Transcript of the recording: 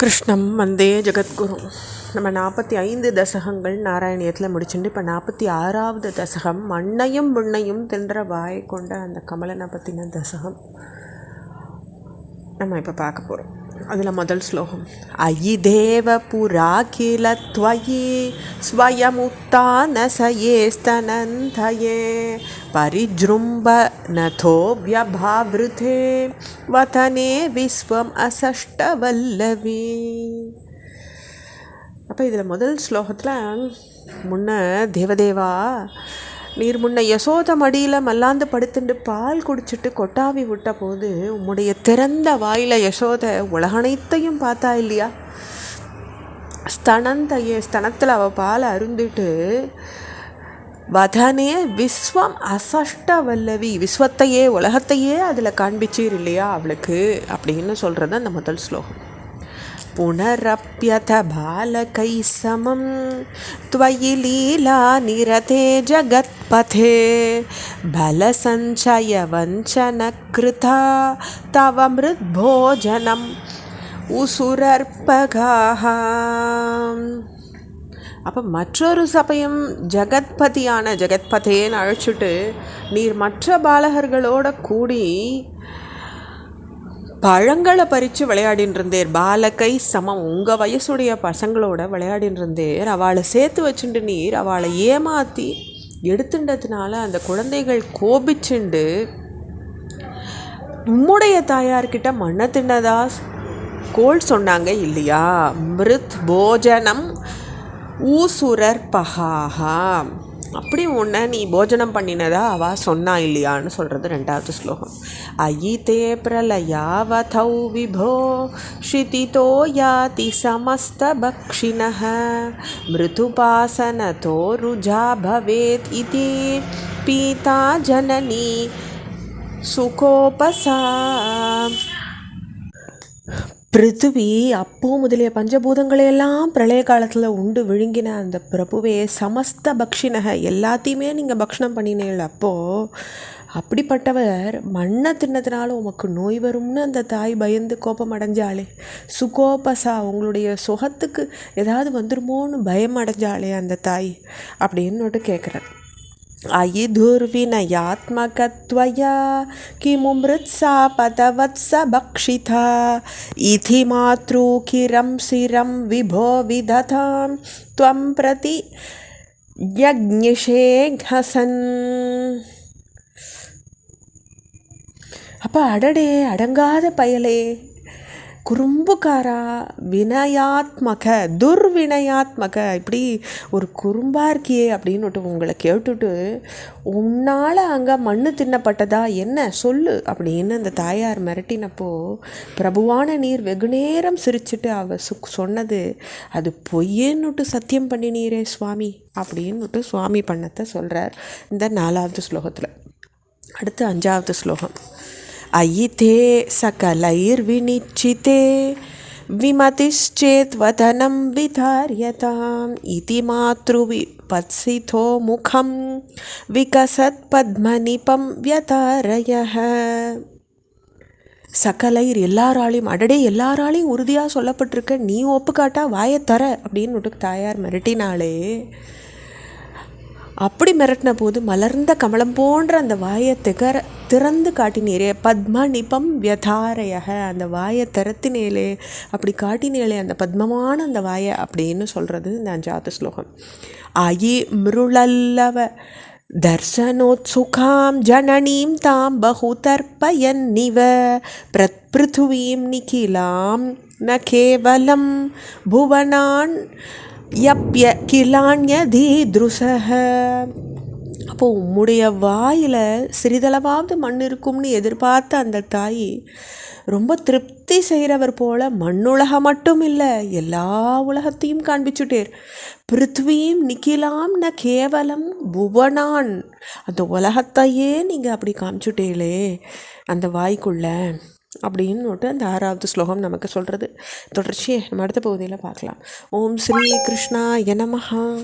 கிருஷ்ணம் வந்தே ஜெகத்குரு. நம்ம நாற்பத்தி ஐந்து தசகங்கள் நாராயணியத்தில் முடிச்சுட்டு இப்போ நாற்பத்தி ஆறாவது தசகம் மண்ணையும் விண்ணையும் தின்ற வாயை கொண்ட அந்த கமலனை பற்றின தசகம். நம்ம இப்போ பார்க்க போகிறோம் அதில் முதல் ஸ்லோகம் அயி தேவ புரா கில त्वयि स्वयमुत्तानसये स्तनन्थये परिजृम्भनथो व्यभावृते वतने விஸ்வம் அசஷ்டவல்லவி அப்போ இதில் முதல் ஸ்லோகத்தில் முன்ன தேவதேவா நீர் முன்ன யசோத மடியில் மல்லாந்து படுத்துண்டு பால் குடிச்சிட்டு கொட்டாவி விட்ட போது உம்முடைய திறந்த வாயில் யசோத உலகனைத்தையும் பார்த்தா இல்லையா? ஸ்தனந்தையே ஸ்தனத்தில் அவள் பால் அருந்துட்டு வதனே விஸ்வம் அசஷ்ட வல்லவி விஸ்வத்தையே உலகத்தையே அதில் காண்பிச்சீர் இல்லையா அவளுக்கு? அப்படின்னு சொல்கிறது அந்த முதல் ஸ்லோகம். पुनरप्यथ बालकैः समं त्वयि लीला निरते जगत्पथे बलसञ्चयवञ्चनकृता तव मृद्भोजनम् உசுரற்பகாக அப்போ மற்றொரு சமயம் ஜெகத்பதியான ஜெகத்பதேன்னு அழைச்சிட்டு நீர் மற்ற பாலகர்களோட கூடி பழங்களை பறித்து விளையாடின்னு இருந்தேர் பாலக்கை சமம். உங்கள் வயசுடைய பசங்களோட விளையாடின்னு இருந்தேர் அவளை சேர்த்து வச்சுட்டு நீர். அவளை ஏமாற்றி எடுத்துட்டதுனால அந்த குழந்தைகள் கோபிச்சுண்டு உம்முடைய தாயார்கிட்ட மண்ணை தின்னதா கோல் சொன்னாங்க இல்லையா? மிருத் போஜனம் ஊசுரர் பகாகா அப்படி உன்னை நீ போஜனம் பண்ணினதா அவ சொன்னா இல்லையான்னு சொல்கிறது ரெண்டாவது ஸ்லோகம் அயிதே பிரலயாவதௌ விபோ ஷிதிதோ யாதி சமஸ்த பக்ஷிணः மிருதுபாசனதோ ருஜா பவேத் இதி பீதா ஜனனி சுகோபசா பிருத்திவி அப்போ முதலிய பஞ்சபூதங்களையெல்லாம் பிரளய காலத்தில் உண்டு விழுங்கின அந்த பிரபுவே சமஸ்த பக்ஷினக. எல்லாத்தையுமே நீங்கள் பக்ஷணம் பண்ணினீர்கள் அப்போது அப்படிப்பட்டவர் மண்ணை தின்னதுனால உமக்கு நோய் வரும்னு அந்த தாய் பயந்து கோபம் அடைஞ்சாளே. சுகோபசா உங்களுடைய சுகத்துக்கு ஏதாவது வந்துருமோன்னு பயம் அடைஞ்சாளே அந்த தாய் அப்படின்னுட்டு கேட்குறேன் అయి దుర్వినయాత్మకత్వయా కిము మృత్సా పతవత్స భక్షిత ఇథి మాతృకిరం శిరం విభో విదతాం త్వం ప్రతి యజ్ఞిషేఘసన్ அப்போ அடடே அடங்காத பயலே குறும்புக்காரா வினயாத்மக துர்வினயாத்மக இப்படி ஒரு குறும்பாக இருக்கியே அப்படின்னுட்டு உங்களை கேட்டுட்டு உன்னால் அங்கே மண் தின்னப்பட்டதா? என்ன? சொல்லு. அப்படின்னு அந்த தாயார் மிரட்டினப்போ பிரபுவான நீர் வெகு நேரம் சிரிச்சுட்டு அவ சு சொன்னது அது பொய்யேன்னுட்டு சத்தியம் பண்ணினீரே சுவாமி. அப்படின்னுட்டு சுவாமி பண்ணத்தை சொல்கிறார் இந்த நாலாவது ஸ்லோகத்தில். அடுத்து அஞ்சாவது ஸ்லோகம். అయితే సకలైర్వినిశ్చితే విమతిశ్చేత్వతనం విధార్యతాం ఇది మాతృవిపత్సితో ముఖం వికసత్ పద్మనిపం వ్యతారయ சகலைர் எல்லாராலையும் அடடே எல்லாராலையும் உறுதியாக சொல்லப்பட்டிருக்க நீ ஒப்புக்காட்டா வாயை தர அப்படின்னு தாயார் மிரட்டினாலே அப்படி மிரட்டின போது மலர்ந்த கமலம் போன்ற அந்த வாயை திகர திறந்து காட்டினீரே பத்ம நிபம் வியதாரையக அந்த வாயை திறத்தினேலே அப்படி காட்டினேலே அந்த பத்மமான அந்த வாயை அப்படின்னு சொல்கிறது இந்த அஞ்சாவது ஸ்லோகம் அயி மிருளல்லவ दर्शनोत्सुकां जननीं तां बहुतर्पयन्निव प्रपृथिवीं निखिलां न केवलं भुवनान् யப்ய கிலான்யதீத்ருசக அப்போது உம்முடைய வாயில் சிறிதளவாவது மண் இருக்கும்னு எதிர்பார்த்த அந்த தாய் ரொம்ப திருப்தி செய்கிறவர் போல மண்ணுலகம் மட்டும் இல்லை எல்லா உலகத்தையும் காண்பிச்சுட்டேர். பிருத்வியும் நிக்கிலாம் ந கேவலம் புவனான். அந்த உலகத்தையே நீங்கள் அப்படி காமிச்சுட்டேலே அந்த வாய்க்குள்ள. அப்படின்னு அந்த ஆறாவது ஸ்லோகம் நமக்கு சொல்கிறது தொடர்ச்சியை நம்ம அடுத்த பகுதியில் பார்க்கலாம். ஓம் ஸ்ரீ கிருஷ்ணா எனமஹா